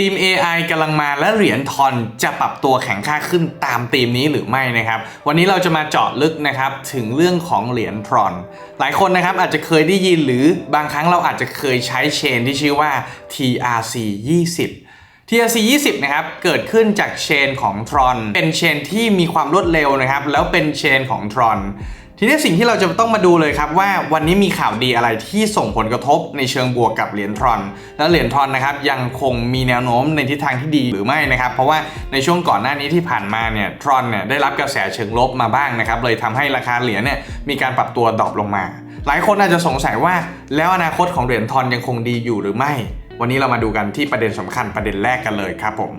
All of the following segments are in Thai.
ทีม AI กำลังมาและเหรียญทอนจะปรับตัวแข็งค่าขึ้นตามธีมนี้หรือไม่นะครับ วันนี้เราจะมาเจาะลึกนะครับถึงเรื่องของเหรียญทรอน หลายคนนะครับอาจจะเคยได้ยินหรือบางครั้งเราอาจจะเคยใช้เชนที่ชื่อว่า TRC 20 TRC 20 นะครับ เกิดขึ้นจากเชนของ Tron เป็นเชนที่มีความรวดเร็วนะครับ แล้วเป็นเชนของ Tron ทีนี้สิ่งที่เราจะต้องมาดูเลยครับว่าวันนี้มีข่าวดีอะไรที่ส่งผลกระทบในเชิงบวกกับเหรียญทรอน และเหรียญทรอนนะครับยังคงมีแนวโน้มในทิศทางที่ดีหรือไม่นะครับ เพราะว่าในช่วงก่อนหน้านี้ที่ผ่านมาเนี่ยทรอนเนี่ยได้รับกระแสเชิงลบมาบ้างนะครับเลยทำให้ราคาเหรียญเนี่ยมีการปรับตัวดรอปลงมา หลายคนอาจจะสงสัยว่าแล้วอนาคตของเหรียญทรอนยังคงดีอยู่หรือไม่วันนี้เรามาดูกันที่ประเด็นสำคัญประเด็นแรกกันเลยครับผม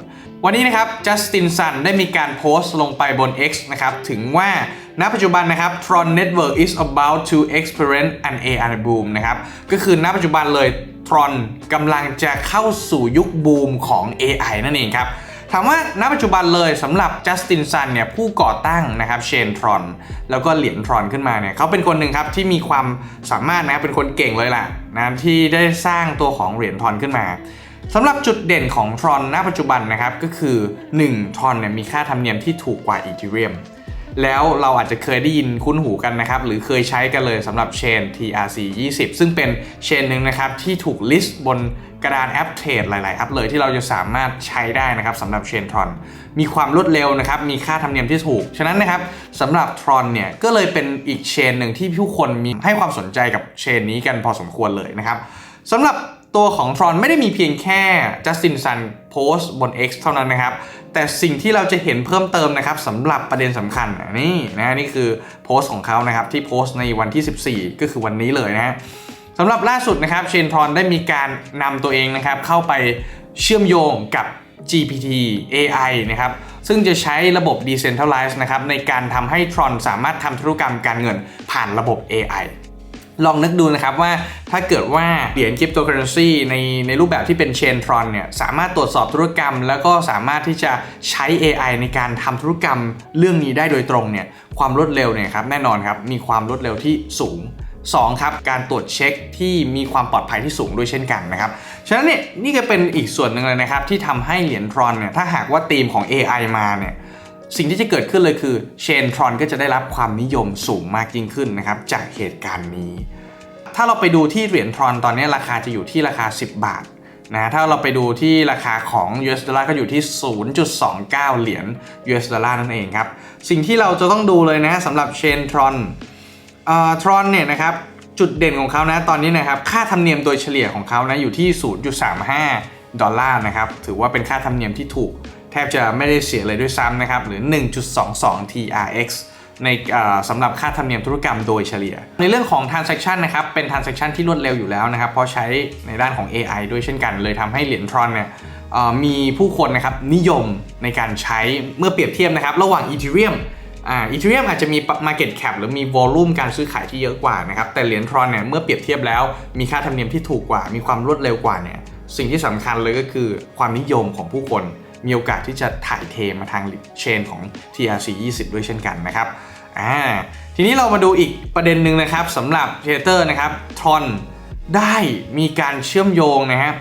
วันนี้นะครับจัสตินซันได้มีการโพสต์ลงไปบน X นะครับถึงว่า ณปัจจุบันนะครับ Tron Network is about to experience an AI boom นะครับ ก็คือณปัจจุบันเลย Tron กำลังจะเข้าสู่ยุคบูมของ AI นั่นเองครับถามว่าณปัจจุบันเลยสำหรับจัสตินซันเนี่ยผู้ก่อตั้งนะครับเชนทรอนแล้วก็เหรียญทรอนขึ้นมาเนี่ยเขาเป็นคนหนึ่งครับที่มีความสามารถนะเป็นคนเก่งเลยล่ะนะที่ได้สร้างตัวของเหรียญทรอนขึ้นมาสำหรับจุดเด่นของทรอนณปัจจุบันนะครับก็คือ 1 ทรอนเนี่ยมีค่าธรรมเนียมที่ถูกกว่าอีทีเรียม แล้วเราอาจจะเคยได้ยินคุ้นหูกันนะครับ หรือเคยใช้กันเลยสำหรับเชน TRC 20 ซึ่งเป็นเชนหนึ่งนะครับ ที่ถูกลิสต์บนกระดานแอปเทรดหลาย ๆ แอปเลยที่เราจะสามารถใช้ได้นะครับสำหรับเชนทรอนมีความรวดเร็วนะครับ มีค่าธรรมเนียมที่ถูก ฉะนั้นนะครับสำหรับทรอนเนี่ยก็เลยเป็นอีกเชนหนึ่งที่ผู้คนมีให้ความสนใจกับเชนนี้กันพอสมควรเลยนะครับสำหรับตัวของทรอนไม่ได้มีเพียงแค่จัสตินซัน พสต์บน X เท่านั้นนะครับ แต่สิ่งที่เราจะเห็นเพิ่มเติมนะครับสำหรับประเด็นสำคัญนี่นะนี่คือโพสต์ของเขานะครับที่โพสต์ในวันที่ 14 ก็คือวันนี้เลยนะฮะสำหรับล่าสุดนะครับเชนทรอนได้มีการนำตัวเองนะครับเข้าไปเชื่อมโยงกับ GPT AI นะครับซึ่งจะใช้ระบบ Decentralized นะครับในการทำให้ Tron สามารถทำธุรกรรมการเงินผ่านระบบ AI ลองนึกดูนะครับว่าถ้าเกิดว่าเหรียญคริปโตเคอเรนซีในในรูปแบบที่เป็นเชนทรอนเนี่ยสามารถตรวจสอบธุรกรรม แล้วก็สามารถที่จะใช้ AI ในการทำธุรกรรมเรื่องนี้ได้โดยตรงเนี่ยความรวดเร็วเนี่ยครับแน่นอนครับมีความรวดเร็วที่สูง2ครับการตรวจเช็คที่มีความปลอดภัยที่สูงด้วยเช่นกันนะครับ ฉะนั้นเนี่ยนี่ก็เป็นอีกส่วนหนึ่งเลยนะครับที่ทำให้เหรียญทรอนเนี่ยถ้าหากว่าธีมของ AI มาเนี่ย สิ่งที่จะเกิดขึ้นเลยคือเชนทรอนก็จะได้รับความนิยมสูงมากยิ่งขึ้นนะครับจากเหตุการณ์นี้ ถ้าเราไปดูที่เหรียญทรอนตอนนี้ราคาจะอยู่ที่ราคา 10 บาทนะถ้าเราไปดูที่ราคาของ US ดอลลาร์ก็อยู่ที่ 0.29 เหรียญ US ดอลลาร์นั่นเองครับ สิ่งที่เราจะต้องดูเลยนะสำหรับเชนทรอนทรอนเนี่ยนะครับจุดเด่นของเขานะตอนนี้นะครับค่าธรรมเนียมโดยเฉลี่ยของเขานะอยู่ที่ 0.35 ดอลลาร์นะครับถือว่าเป็นค่าธรรมเนียมที่ถูก ทบจะไม่ได้เสียเลยด้วยซ้ำนะครับ หรือ 1.22 TRX ในสำหรับค่าธรรมเนียมธุรกรรมโดยเฉลี่ย ในเรื่องของ transaction นะครับ เป็น transaction ที่รวดเร็วอยู่แล้วนะครับ เพราะใช้ในด้านของ AI ด้วยเช่นกัน เลยทำให้เหรียญทรอนเนี่ยมีผู้คนนะครับนิยมในการใช้เมื่อเปรียบเทียบนะครับ ระหว่าง Ethereum อ่า Ethereum อาจจะมี Market Cap หรือมี Volume การซื้อขายที่เยอะกว่านะครับ แต่เหรียญทรอนเนี่ยเมื่อเปรียบเทียบแล้ว มีค่าธรรมเนียมที่ถูกกว่า มีความรวดเร็วกว่าเนี่ยสิ่งที่สำคัญเลยก็คือความนิยมของผู้คน มีโอกาสที่จะถ่ายเทมาทางเชนของ TRC 20 ด้วยเช่นกันนะครับอ่าทีนี้เรามาดูอีกประเด็นหนึ่งนะครับสำหรับเทเตอร์นะครับทรอนได้มีการเชื่อมโยงนะครับ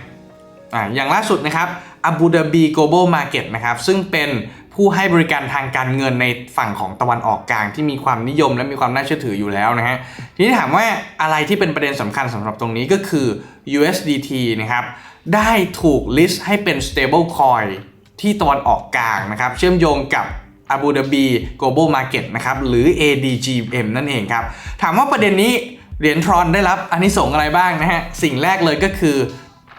อ่าอย่างล่าสุดนะครับ Abu Dhabi Global Market นะครับซึ่งเป็นผู้ให้บริการทางการเงินในฝั่งของตะวันออกกลางที่มีความนิยมและมีความน่าเชื่อถืออยู่แล้วนะฮะทีนี้ถามว่าอะไรที่เป็นประเด็นสำคัญสำหรับตรงนี้ก็คือ USDT นะครับได้ถูกลิสต์ให้เป็น stable coin ที่ตะวันออกกลางนะครับ เชื่อมโยงกับ Abu Dhabi Global Market นะครับหรือ ADGM นั่นเองครับ ถามว่าประเด็นนี้เหรียญทรอนได้รับอันนี้ส่งอะไรบ้างนะฮะ สิ่งแรกเลยก็คือ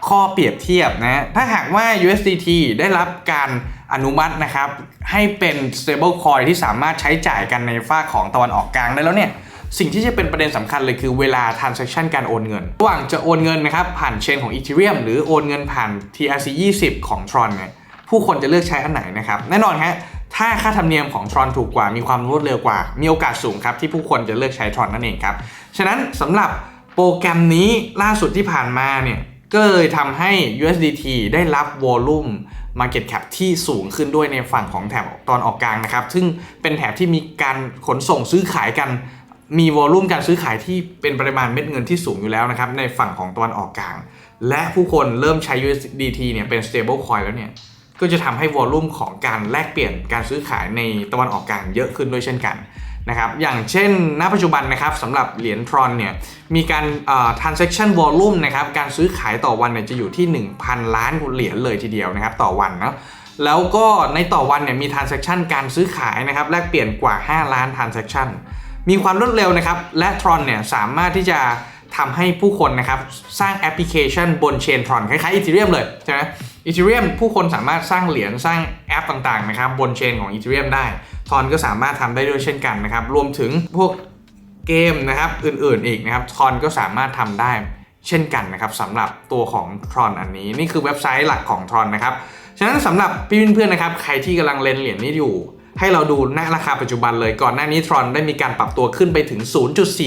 ข้อเปรียบเทียบนะถ้าหากว่า USDT ได้รับการอนุมัตินะครับ ให้เป็น stable coin ที่สามารถใช้จ่ายกันในฝ้าของตะวันออกกลางได้แล้วเนี่ยสิ่งที่จะเป็นประเด็นสำคัญเลยคือเวลา transaction การโอนเงิน ระหว่างจะโอนเงินนะครับผ่านเชนของ Ethereum หรือโอนเงินผ่าน TRC 20 ของ Tron เนี่ย ผู้คนจะเลือกใช้อันไหนนะครับ แน่นอนฮะถ้าค่าธรรมเนียมของทรอนถูกกว่ามีความรวดเร็วกว่า มีโอกาสสูงครับที่ผู้คนจะเลือกใช้ทรอนนั่นเองครับฉะนั้นสำหรับโปรแกรมนี้ล่าสุดที่ผ่านมาเนี่ยก็เลยทำให้ USDT ได้รับวอลลุ่ม Market Cap ที่สูงขึ้นด้วยในฝั่งของแถบตอนออกกลางนะครับ ซึ่งเป็นแถบที่มีการขนส่งซื้อขายกัน มีวอลลุ่มการซื้อขายที่เป็นปริมาณเม็ดเงินที่สูงอยู่แล้วนะครับ ในฝั่งของตอนออกกลาง และผู้คนเริ่มใช้ USDT เนี่ยเป็น stable coin แล้วเนี่ย ก็จะทำให้วอลลุ่มของการแลกเปลี่ยนการซื้อขายในตะวันออกกลางเยอะขึ้นด้วยเช่นกันนะครับอย่างเช่น ณ ปัจจุบันนะครับสำหรับเหรียญทรอนเนี่ยมีการ transaction volume นะครับการซื้อขายต่อวันเนี่ยจะอยู่ที่ 1,000 ล้านเหรียญเลยทีเดียวนะครับต่อวันนะแล้วก็ในต่อวันเนี่ยมี transaction การซื้อขายนะครับแลกเปลี่ยนกว่า 5 ล้าน transaction มีความรวดเร็วนะครับและทรอนเนี่ยสามารถที่จะทำให้ผู้คนนะครับสร้างแอปพลิเคชันบนเชนทรอนคล้ายๆอีทีเรียมเลยใช่ไหม อีทเรียมผู้คนสามารถสร้างเหรียญสร้างแอปต่างๆนะครับบนเชนของอีทเรียมได้ทรอนก็สามารถทำได้ด้วยเช่นกันนะครับ รวมถึงพวกเกมนะครับอื่นๆอีกนะครับทรอนก็สามารถทำได้เช่นกันนะครับสำหรับตัวของทรอนอันนี้ นี่คือเว็บไซต์หลักของทรอนนะครับฉะนั้นสำหรับพี่เพื่อนๆนะครับใครที่กำลังเล่นเหรียญนี้อยู่ ให้เราดูณราคาปัจจุบันเลยก่อนหน้านี้ทรอนได้มีการปรับตัวขึ้นไปถึง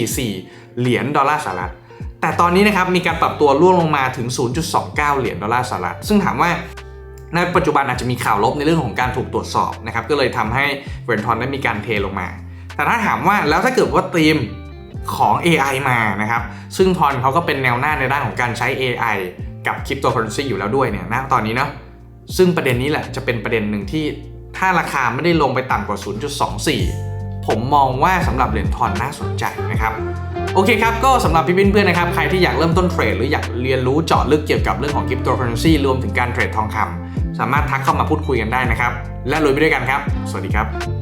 0.44 เหรียญดอลลาร์สหรัฐ แต่ตอนนี้นะครับมีการปรับตัวร่วงลงมาถึง 0.29 เหรียญดอลลาร์สหรัฐ ซึ่งถามว่าในปัจจุบันอาจจะมีข่าวลบในเรื่องของการถูกตรวจสอบนะครับก็เลยทำให้เหรียญทอนได้มีการเทลงมา แต่ถ้าถามว่าแล้วถ้าเกิดว่าธีมของ AI มานะครับซึ่งทรอนเขาก็เป็นแนวหน้าในด้านของการใช้ AI กับคริปโตเคอเรนซีอยู่แล้วด้วยเนี่ยนะตอนนี้เนาะซึ่งประเด็นนี้แหละจะเป็นประเด็นหนึ่งที่ถ้าราคาไม่ได้ลงไปต่ำกว่า 0.24 ผมมองว่าสำหรับเหรียญทอนน่าสนใจนะครับโอเคครับ ก็สำหรับพี่เพื่อนๆนะครับ ใครที่อยากเริ่มต้นเทรด หรืออยากเรียนรู้เจาะลึกเกี่ยวกับเรื่องของคริปโตเคอเรนซีรวมถึงการเทรดทองคำสามารถทักเข้ามาพูดคุยกันได้นะครับ และลุยไปด้วยกันครับ สวัสดีครับ